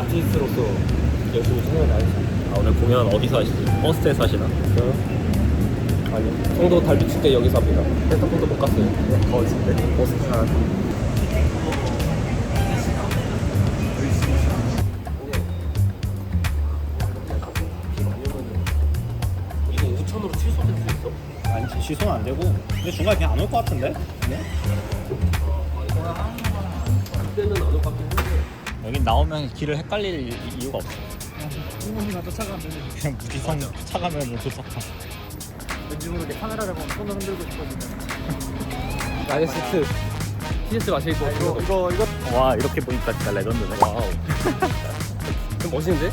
아티스트로서 열심히 생각을 다했어. 아, 오늘 공연 어디서 하시지? 버스에서 하시나? 저요? 아니요. 달빛칠 때 여기서 합니다. 페스타폰도 못 갔어요. 버스인데? 버스 타 이거 우천으로 취소될 수 있어? 아니 취소는 안 되고 근데 중간에 그냥 안 올 것 같은데? 그때는 것 같긴 한데. 여긴 나오면 길을 헷갈릴 이유가 없어. 부모님과 쫓아가면 그냥 무지성 차가면 도착함 왠지 모르게 카메라를 보면 손을 흔들고 싶거든요. 라이시트. 티셔츠 마시고 이거 이거 이거. 와 이렇게 보니까 진짜 레전드네. 와우. 좀 멋있는데?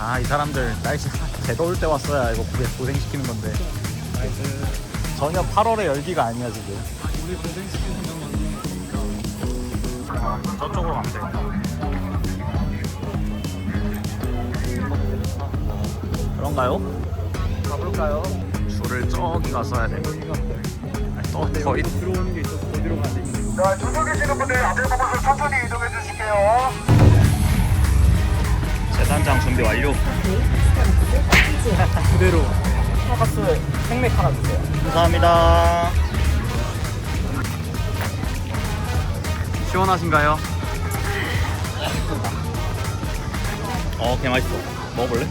아 이 사람들 날씨 개 더울 때 왔어야 이거 고생, 고생 시키는 건데. 전혀 8월의 열기가 아니야 지금 우리 고생시키는 생각만 아, 저쪽으로 가면 돼 그런가요? 가볼까요? 줄을 저기 가서야 돼 아니, 또 거의 들어오는 게 있어서 어디로 가야 돼? 자, 줄서 계시는 분들 앞에 보고서 천천히 이동해 주실게요. 재단장 준비 완료 그대로 스타벅스 생맥 하나 주세요. 감사합니다 시원하신가요? 어, 개 맛있어. 먹어볼래?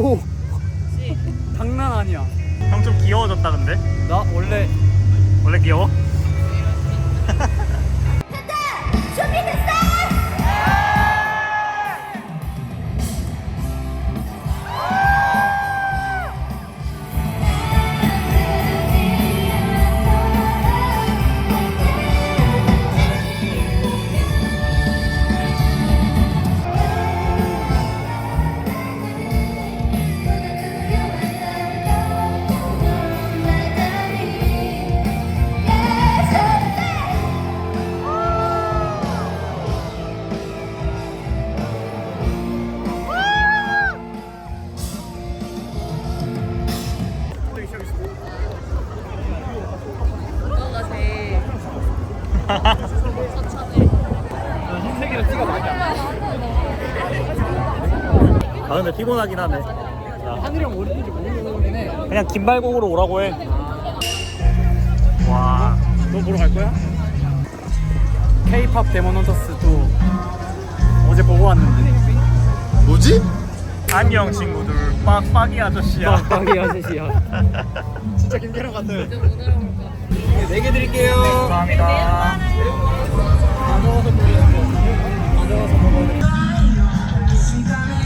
오. 장난 아니야. 형 좀 귀여워졌다 근데? 나 원래 원래 귀여워? 아 근데 피곤하긴 하네. 자, 하늘이 형 어디든지 모르긴 해. 그냥 긴발곡으로 오라고 해. 와, 너 보러 갈 거야? K-pop 데몬 헌터스도 어제 보고 왔는데. 뭐지? 안녕 친구들. 빡빡이 아저씨야. 빡빡이 아저씨야. 진짜. 못 알아볼까? 네개 드릴게요. 감사합니다. 안 먹어서 모르는 거. 안 먹어서 먹어야 돼. 뭐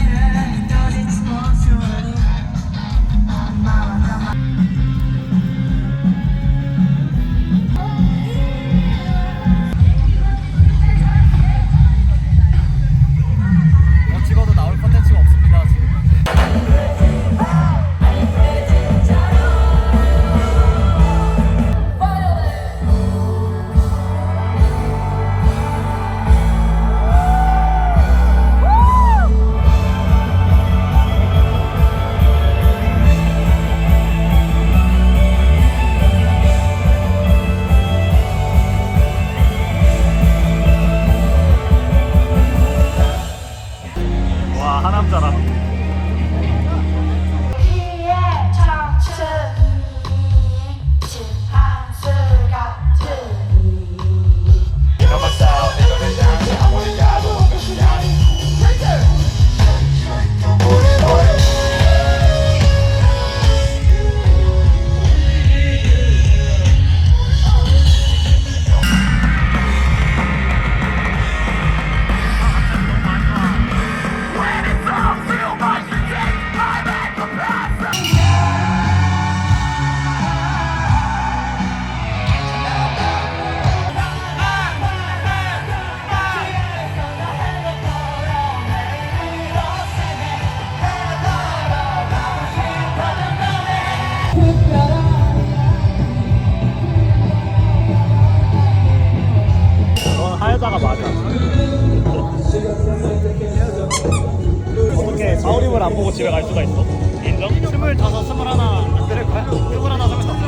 스물다섯, 스물 하나 안 들을 거야? 스물하나, 스물다섯.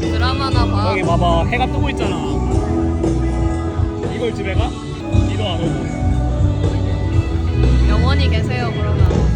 드라마나 봐. 여기 봐봐 해가 뜨고 있잖아. 이걸 집에 가? 니도 안 오고. 영원히 계세요 그러면.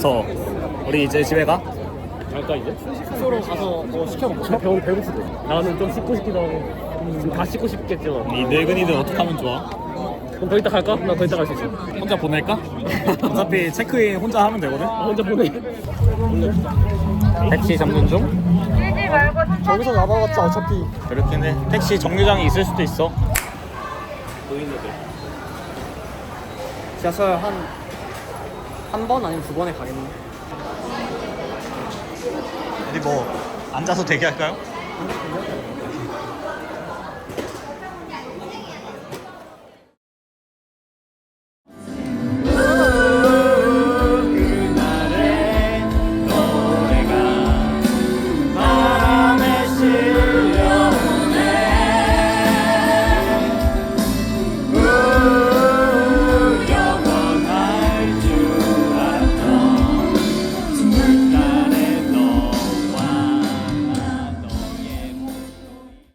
그래서 우리 이제 집에 가? 갈까 이제? 숙소로 가서 뭐 시켜 먹자. 병원이 배고프대. 나는 좀 씻고 싶기도 하고. 지금 다 씻고 싶겠지만. 이 늙은이들 어떻게 하면 좋아? 그럼 더 이따 갈까? 나더 이따 갈 수 있어. 혼자 보낼까? 어차피 체크인 혼자 하면 되거든. 아, 혼자 보내. 택시 잡는 중? 저기서 나가봤자 어차피 그렇긴 해. 택시 정류장이 있을 수도 있어. 노인네들. 지하철 한, 한 번 아니면 두 번에 가겠네. 어디 뭐 앉아서 대기할까요?